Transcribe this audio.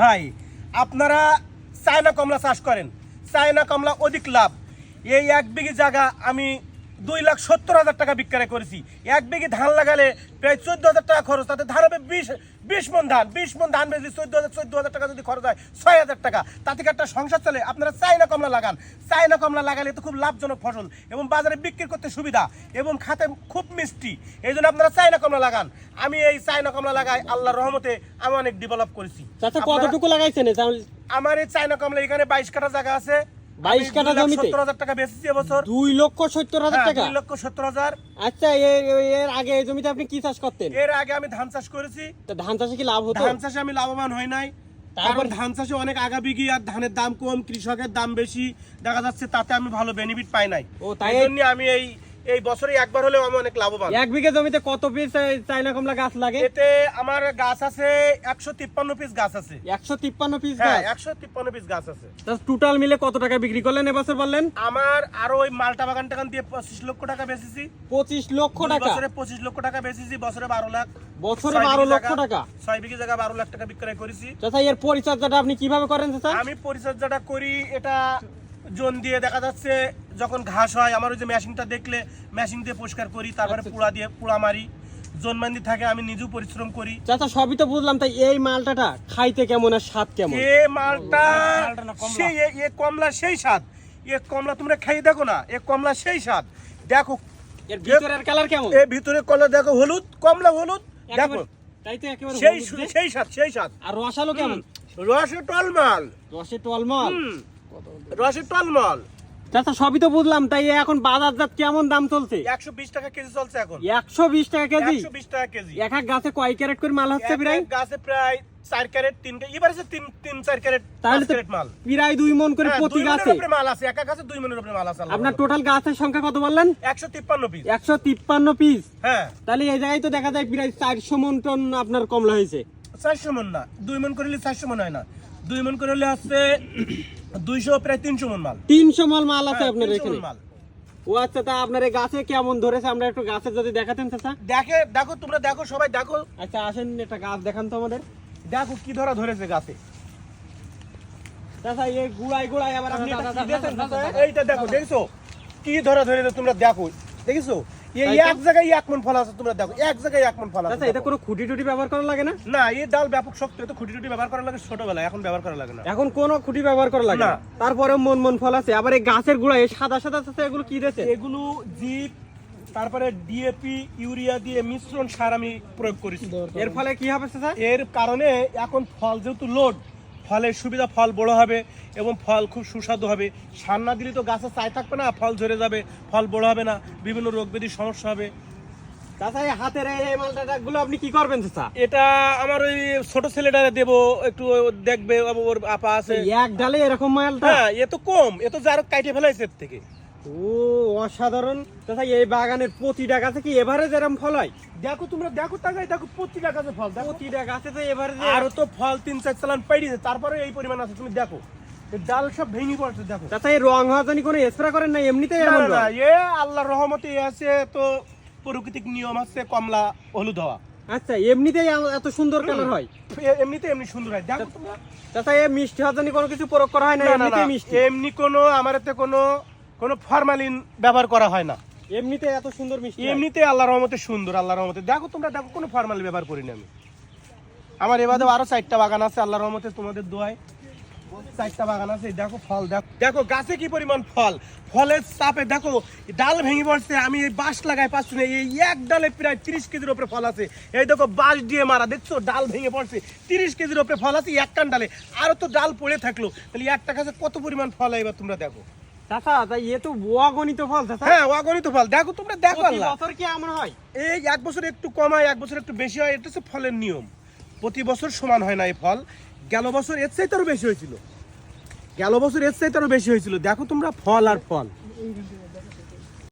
ভাই, আপনারা চায়না কমলা চাষ করেন। চায়না কমলা অধিক লাভ। এই এক বিঘি জায়গা আমি দুই লাখ সত্তর হাজার টাকা বিক্রয় করেছি। এক বিঘে ধান লাগালে প্রায় চোদ্দ হাজার টাকা খরচ তাতে ধান হবে বিশ বিশ মন ধান বিশ মন ধান বেশি চোদ্দ হাজার চোদ্দ হাজার টাকা যদি খরচ হয় ছয় হাজার টাকা। তাতে একটা সংসার চলে? আপনারা চায়না কমলা লাগান। চায়না কমলা লাগালে তো খুব লাভজনক ফসল এবং বাজারে বিক্রি করতে সুবিধা এবং খাতে খুব মিষ্টি। এই জন্য আপনারা চায়না কমলা লাগান। আমি এই চায়না কমলা লাগাই আল্লাহর রহমতে আমি অনেক ডেভেলপ করেছি। কতটুকু লাগাইছেন আমার এই চায়না কমলা এখানে বাইশ কাটা জায়গা আছে। 22 কাঠা জমিতে? সত্তর হাজার টাকা বেচেছি এবছর। দুই লক্ষ সত্তর হাজার হ্যাঁ, টাকা? দুই লক্ষ সত্তর হাজার। আচ্ছা এর আগে এই জমিতে আপনি কি চাষ করতেন? এর আগে আমি ধান চাষ করেছি। তো ধান চাষে কি লাভ হতো? ধান চাষে আমি লাভবান হই নাই। তারপর- ধান চাষে অনেক আগা বিঘি আর ধানের দাম কম কৃষকের দাম বেশি। দেখা যাচ্ছে তাতে আমি ভালো বেনিফিট পাই নাই। ও, তাই জন্য আমি এই এই বছরে একবার হলেও আমি অনেক লাভবান। এক বিঘা জমিতে কত পিস চাইনা কমলা গাছ লাগে? এতে আমার গাছ আছে একশো তিপ্পান্ন পিস গাছ আছে। একশো তিপ্পান্ন পিস হ্যাঁ একশো তিপ্পান্ন পিস গাছ আছে। টোটাল মিলে কত টাকা বিক্রি করলেন এবছর বললেন? আমার আরও ওই মালটা বাগান টাগান দিয়ে পঁচিশ লক্ষ টাকা বেচেছি। পঁচিশ লক্ষ টাকা? বছরে পঁচিশ লক্ষ টাকা বেচেছি বছরে বারো লাখ। বছরে বারো লক্ষ টাকা? ছয় বিঘে জায়গা বারো লাখ টাকা বিক্রয় করেছি। চাচা এর পরিচর্যাটা আপনি কীভাবে করেন চাচা আমি পরিচর্যাটা করি এটা জোন দিয়ে দেখা যাচ্ছে যখন ঘাস হয় আমার ওই যে মেশিনটা দেখলে মেশিন দিয়ে পরিষ্কার করি তারপরে আচ্ছা, পুড়া দিয়ে পুড়া মারি জোন বান্দি থাকে আমি নিজেও পরিশ্রম করি। চাচা সবই তো বুঝলাম তাই এই মালটাটা খাইতে কেমন আর স্বাদ কেমন? এ মালটা সেই এ- এ কমলা সেই স্বাদ। এ কমলা তোমরা খাই দেখো না এ কমলা সেই স্বাদ। দেখো এর ভিতরের কালার কেমন? এ ভিতরে কলা দেখো হলুদ কমলা হলুদ দেখো। তাই তো একেবারে সেই সেই স্বাদ সেই স্বাদ। আর রসালো কেমন? রসে টলমাল। রসে টলমল। হুম, রসে টলমাল। চাচা সবই তো বুঝলাম তাই এখন বাজারজাত কেমন দাম চলছে? একশো বিশ টাকা কেজি চলছে এখন। একশো বিশ টাকা কেজি? একশো বিশ টাকা কেজি। এক এক গাছে কয় ক্যারেট করে মাল হচ্ছে প্রায়? গাছে প্রায় চার ক্যারেট তিন এবার আছে তিন তিন চার ক্যারেট তাহলে ক্যারেট মাল। প্রায় দুই মন করে প্রতি গাছে। মাল আছে এক এক গাছে দুই মনের উপরে মাল আছে আপনার টোটাল গাছের সংখ্যা কত বললেন? একশো তিপ্পান্ন পিস একশো তিপ্পান্ন পিস হ্যাঁ। তাহলে এই জায়গায় তো দেখা যায় প্রায় চারশো মন টন আপনার কমলা হয়েছে। চারশো মন না দুই মন করলে চারশো মন হয় না। দুই মন করলে হচ্ছে দুইশো প্রায় তিনশো মন মাল। তিনশো মাল মাল আছে হ্যাঁ, আপনার এখানে? মাল। ও আচ্ছা তা আপনার এই গাছে কেমন ধরেছে? আমরা একটু গাছে যদি দেখাতেন চাচা। দেখে দেখো তোমরা দেখো সবাই দেখো। আচ্ছা আসেন একটা গাছ দেখান তো আমাদের। দেখো কি ধরা ধরেছে গাছে। চাচা এই গুড়াই গুড়াই আবার আপনি? এইটা দেখো দেখছ? কি ধরা ধরেছে তোমরা দেখো দেখেছ? এই এক জায়গায় এক মন ফল আছে তোমরা দেখো এক জায়গায় এক মন ফল আছে এটা কোনো খুঁটি টুটি ব্যবহার করা লাগে না? না এই ডাল ব্যাপক শক্ত তো খুঁটি টুটি ব্যবহার করা লাগে ছোটবেলায় এখন ব্যবহার করা লাগে না। এখন কোনো খুঁটি ব্যবহার করা লাগে না। তারপরে মন মন ফল আছে আবার এই গাছের গুড়াই এই সাদা সাদা এগুলো কি দিয়েছে? এগুলো জিপ তারপরে ডিএপি ইউরিয়া দিয়ে মিশ্রণ সার আমি প্রয়োগ করেছি। এর ফলে কি হবে এর কারণে এখন ফল যেহেতু লোড ফলের সুবিধা ফল বড় হবে এবং ফল খুব সুস্বাদু হবে। সার না দিলে তো গাছে চাই থাকবে না ফল ঝরে যাবে ফল বড় হবে না বিভিন্ন রোগ ব্যাধির সমস্যা হবে। চাচা এই হাতের এই মালটাগুলো আপনি কি করবেন চাচা? এটা আমার ওই ছোট ছেলেটা দেব একটু দেখবে ওর আপা আছে। এক ডালে এরকম মালটা? হ্যাঁ এ তো কম এ তো যার কাইটে ফেলাইছে এর থেকে। ও অসাধারণ। চাচা এই বাগানের প্রতিটা গাছে কি এভারেজ এরকম ফল হয়? দেখো তোমরা দেখো তাকাই দেখো প্রতিটা গাছে ফল দেখো। প্রতিটা গাছে তো এভারেজ আরও তো ফল তিন চার চালান পেড়িয়েছে তারপরে এই পরিমাণ আছে তুমি দেখো। ডাল সব ভেঙে পড়ছে দেখো। চাচা এই রং হওয়া জানি কোনো স্প্রে করেন না এমনিতেই এমন না, না, এ আল্লাহর রহমতে আছে তো প্রকৃতিক নিয়ম আছে কমলা হলুদ হওয়া। আচ্ছা এমনিতেই এত সুন্দর কালার হয়? এমনিতে এমনি সুন্দর হয়। দেখো তোমরা। এই মিষ্টি হওয়া জানি কোনো কিছু প্রয়োগ করা হয় না? এমনিতেই মিষ্টি। এমনি কোনো আমার এতে কোনো কোনো ফরমালিন ব্যবহার করা হয় না। এমনিতে এত সুন্দর মিষ্টি এমনিতে আল্লাহর রহমতে সুন্দর আল্লাহর রহমতে। দেখো তোমরা দেখো কোনো ফরমালিন ব্যবহার করিনি আমি। আমার এবারে আরও চারটা বাগান আছে আল্লাহর রহমতে তোমাদের দোয়ায়। চারটা বাগান আছে দেখো ফল দেখো দেখো গাছে কি পরিমাণ ফল। ফলের চাপে দেখো ডাল ভেঙে পড়ছে আমি এই বাঁশ লাগাই পাচ্ছি না। এই এক ডালে প্রায় তিরিশ কেজির উপরে ফল আছে। এই দেখো বাঁশ দিয়ে মারা দেখছ? ডাল ভেঙে পড়ছে তিরিশ কেজির উপরে ফল আছে এক কান ডালে। আরও তো ডাল পড়ে থাকল। তাহলে একটা গাছে কত পরিমাণ ফল হয় এবার তোমরা দেখো। চাচা তাই এ তো অগণিত ফল চাচা। হ্যাঁ অগণিত ফল। দেখো তোমরা দেখো প্রতি আল্লাহ। বছর কি এমন হয়? এই এক বছর একটু কমায় এক বছর একটু বেশি হয় এটা হচ্ছে ফলের নিয়ম। প্রতি বছর সমান হয় না এই ফল। গেল বছর এর চাইতে আরও বেশি হয়েছিল। গেল বছর এর চাইতে আরও বেশি হয়েছিল। দেখো তোমরা ফল আর ফল।